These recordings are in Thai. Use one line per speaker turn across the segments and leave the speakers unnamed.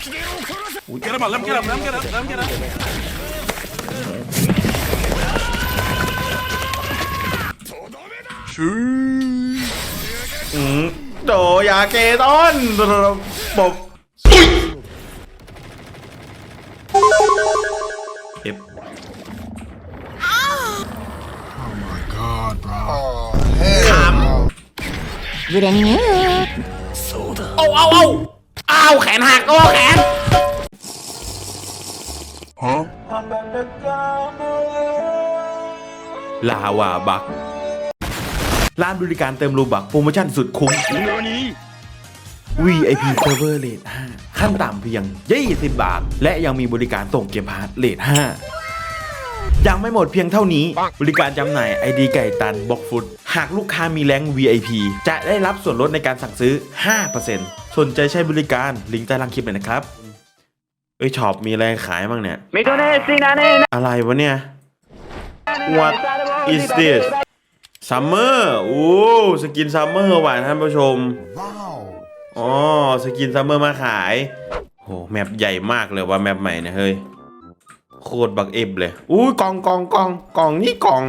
Ooh, get him up, let him get up, let him get up, let him get up.
อืมโดยาเกตอนปบเอ อ้าวแขนหักโอ้แขน ลาวาบัก ร้านบริการเติมโลบักโปรโมชั่นสุดคุ้มเดี๋ยวนี้ VIP Server Rate 5ขั้นต่ำเพียง 20 บาท และยังมีบริการส่งเกมพาร์ทเลท5ยังไม่หมดเพียงเท่านี้ บริการจำหน่ายไอดีไก่ตันบล็อกฟุต หากลูกค้ามีแรง VIP จะได้รับส่วนลดในการสั่งซื้อ 5% สนใจใช้บริการลิงก์ใต้ล่างคลิปเลยนะครับ เอ้ยช็อปมีอะไรขายบ้างเนี่ยอะไรวะเนี่ย What is this Summer โอ้สกินซัมเมอร์ว่ะท่านผู้ชม
Wow.
อ๋อ สกินซัมเมอร์มาขายโหแมปใหญ่มากเลยว่าแมปใหม่เนี่ยเฮ้ย โคตรบักเอฟเลยอุ้ยกล่องกล่องกล่องกล่องนี่กล่อง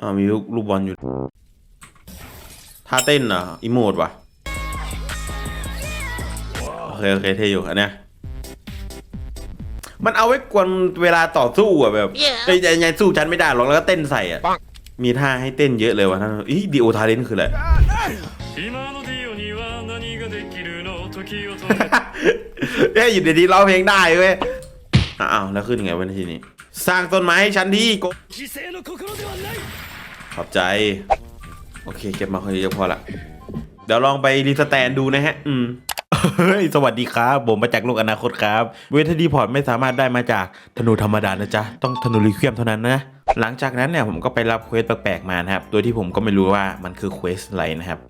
อ่ามีลูกลูกบอลอยู่ ท่าเต้นอะอิโมดวะโอเคโอเคเท่อยู่อันเนี้ยมันเอาไว้กวนเวลาต่อสู้อะแบบไอ้ยังไงสู้ฉันไม่ได้หรอกแล้วก็เต้นใส่อะมีท่าให้เต้นเยอะเลยวะท่านอีดีโอทาเลนคืออะไรเฮ้ยอยู่ดีๆร้องเพลงได้เว้ยอ้าวแล้วขึ้นไงวันที่นี้ สร้างต้นไม้ให้ฉันที่ขอบใจ โอเค เก็บมาคนเดียวพอละเดี๋ยวลองไปรีสแตนดูนะฮะ อืมเฮ้ยสวัสดีครับ ผมมาจากโลกอนาคตครับ เวทดีพอร์ตไม่สามารถได้มาจากธนูธรรมดานะจ๊ะ ต้องธนูรีเควมเท่านั้นนะ หลังจากนั้นเนี่ยผมก็ไปรับเควสแปลกๆมานะครับ โดยที่ผมก็ไม่รู้ว่ามันคือเควสอะไรนะครับ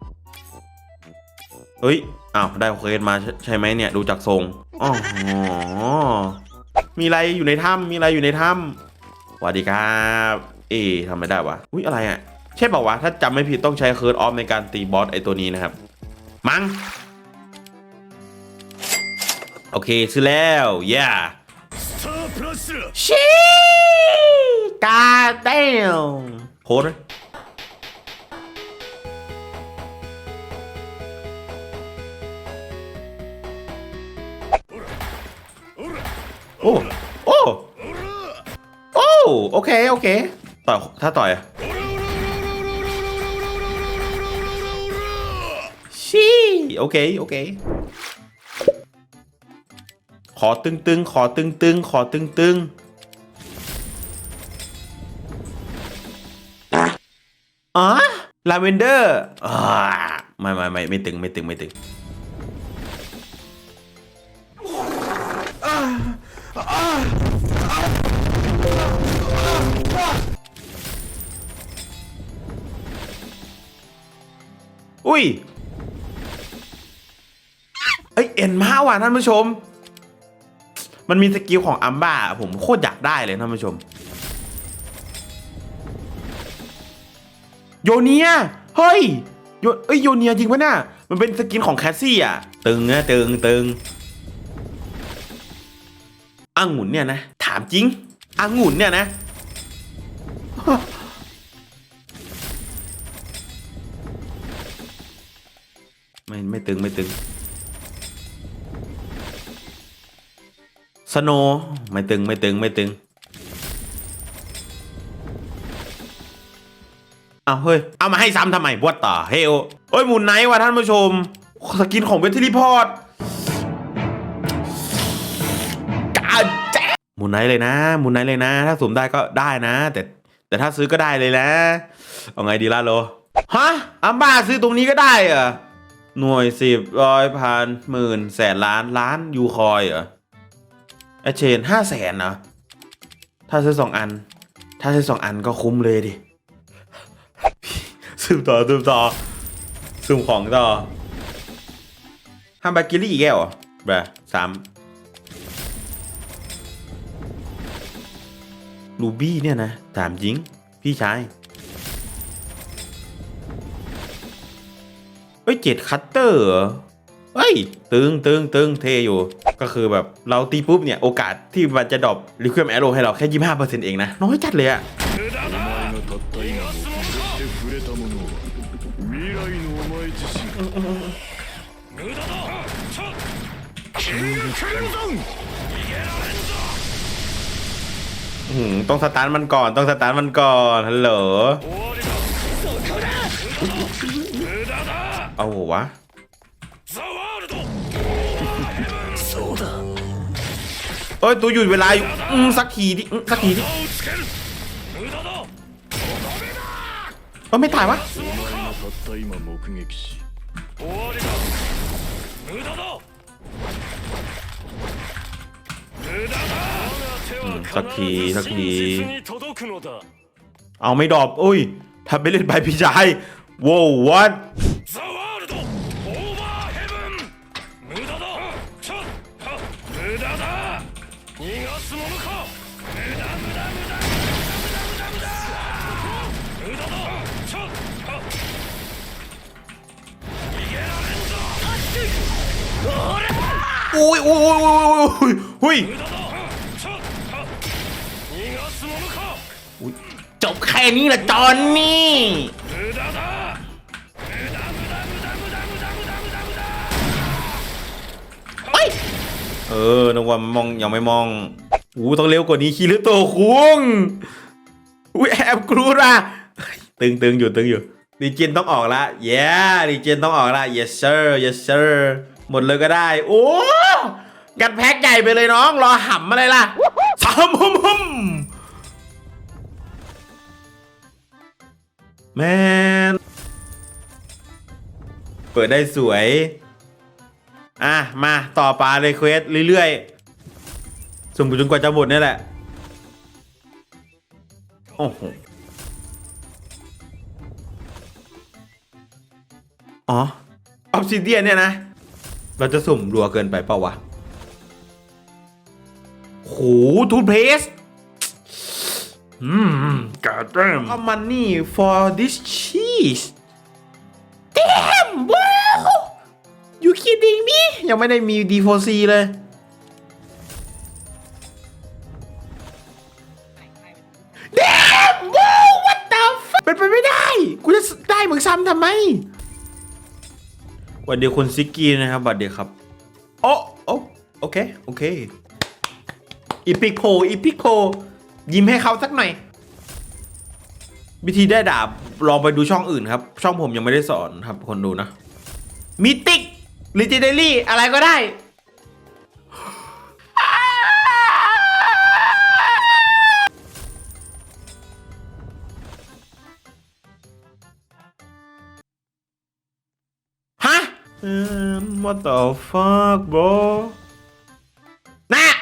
เฮ้ย อ้าว ได้เควสมาใช่ไหมเนี่ย ดูจากทรงอ๋อมีอะไรอยู่ในถ้ำมีอะไรอยู่ในถ้ำสวัสดีครับ เอ๊ทำไม่ได้วะ อุ้ยอะไรอะ ใช่ป่าวะ ถ้าจำไม่ผิดต้องใช้เคิร์ดออฟในการตีบอสไอตัวนี้นะครับ มัง้งโอเค ซื้อแล้วย่าชีกาเดลโหดโอ้ โอ้ โอ้ โอเค โอเค ต่อ ถ้าต่อย โอเค โอเค ขอตึงตึงๆขอตึงตึงๆขอตึงตึงๆอะอ๋อลาเวนเดอร์อ่าไม่ไม่ไม่ไม่ตึงไม่ตึงไม่ตึงอุ้ยเอ้ยเอ็นมาว่ะท่านผู้ชม มันมีสกิลของอัมบ้าผมโคตรอยากได้เลยท่านผู้ชม โยเนียเฮ้ยโยเอ้ยโยเนียจริงปะเนี่ยมันเป็นสกินของแคสซี่อะ ตึงนะตึงตึงอังุ่นเนี่ยนะ ถามจริงอังุ่นเนี่ยนะไม่ไม่ตึงไม่ตึง สโนไม่ตึงไม่ตึงไม่ตึงเอาเฮ้ย เอามาให้ซ้ำทำไมบวตต่อเฮลเฮ้ยหมุนไนท์ว่ะท่านผู้ชม สกินของเวทรีพอร์ตกาแจ๊หมุนไนท์เลยนะหมุนไนท์เลยนะ ถ้าสมได้ก็ได้นะ แต่แต่ถ้าซื้อก็ได้เลยนะ เอาไงดีล่ะโลฮะอัมบ้าซื้อตรงนี้ก็ได้เหรอหน่วยสิบร้อยพันหมื่นแสนล้านล้านยูคอยเหรอ อเชนห้าแสนนะถ้าซื้อสองอัน ถ้าซื้อสองอันก็คุ้มเลยดิซึมต่อซึมต่อซึมของต่อฮัมบากิลี่อีกแก้วเหรอแบบสามลูบี้เนี่ยนะถามจริง พี่ชายเอ้ยเจ็ดคัตเตอร์ เฮ้ย ตึงตึงตึงเทอยู่ ก็คือแบบเราตีปุ๊บเนี่ย โอกาสที่มันจะดรอปลิควิมแอโรให้เราแค่ยี่ห้าเปอร์เซ็นต์เองนะ น้อยจัดเลยอะต้องสตาร์ทมันก่อน ต้องสตาร์ทมันก่อนฮัลโหลเอาวะ เอ้ยตัวหยุดเวลาอยู่สักทีดิอืสักทีดิเออไม่ตายวะ
สักทีสักที
เอาไม่ดอบอุ้ยทำไม่เล่นใบพี่ชายว้า
what
อุ้ยอุ้ยอุ้ยอุ้ยอุ้ยจบแค่นี้ละจอนนี่เออนึกว่ามองยังไม่มองอู้ต้องเร็วกว่านี้คีริโตคุงอุ้ยแอบกรูระตึงตึงอยู่ตึงอยู่ดีเจนต้องออกละเยสดีเจนต้องออกละ yes sir yes sir หมดเลยก็ได้ โอ้ กันแพ็กใหญ่ไปเลยน้อง รอหำอะไรล่ะสามหมหมแมนเปิดได้สวย อะ มาต่อปลาเลยเควสเรื่อยๆสุ่มจนกว่าจะหมดนี่แหละ โอ้โหอ๋อออฟซิเดียนเนี่ยนะ เราจะสุ่มรัวเกินไปเปล่าวะ หทูเพสอืมกาดเดิม How money for this cheese damn wow you kidding me ยังไม่ได้มี D4C เลย damn wow what the fuck เป็นไปไม่ได้ กูจะได้มึงซ้ำทำไมสวัสดีคุณซิกกี้นะครับสวัสดีครับโอ้โอ้โอเค โอเค อีพิกโพอีพิกโพยิ้มให้เขาสักหน่อย วิธีได้ดาบลองไปดูช่องอื่นครับ ช่องผมยังไม่ได้สอนครับคนดูนะมิติกลิจิเดลี่อะไรก็ได้ฮะเอ่อ what the fuck bro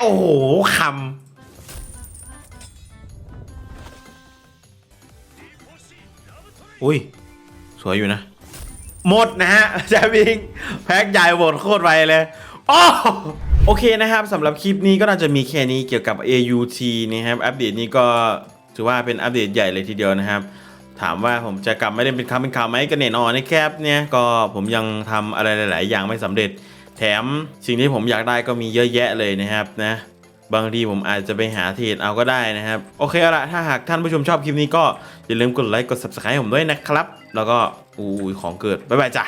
อ้โหคำอุ้ย สวยอยู่นะ หมดนะฮะแจมิงแพ็กใหญ่หมดโคตรไวเลยโอ้โอเคนะครับสำหรับคลิปนี้ก็น่าจะมีแค่นี้เกี่ยวกับ AUT นะครับอัปเดตนี้ก็ถือว่าเป็นอัปเดตใหญ่เลยทีเดียวนะครับ ถามว่าผมจะกลับไม่ได้เป็นคำเป็นข่าวไหมก็แน่นอนนะครับเนี่ยก็ผมยังทำอะไรหลาย ๆ อย่างไม่สำเร็จ แถมสิ่งที่ผมอยากได้ก็มีเยอะแยะเลยนะครับนะบางทีผมอาจจะไปหาเทรดเอาก็ได้นะครับ โอเคเอาละถ้าหากท่านผู้ชมชอบคลิปนี้ก็อย่าลืมกดไลค์กด subscribe ให้ผมด้วยนะครับ แล้วก็อู้ของเกิด บ๊ายบายจ้ะ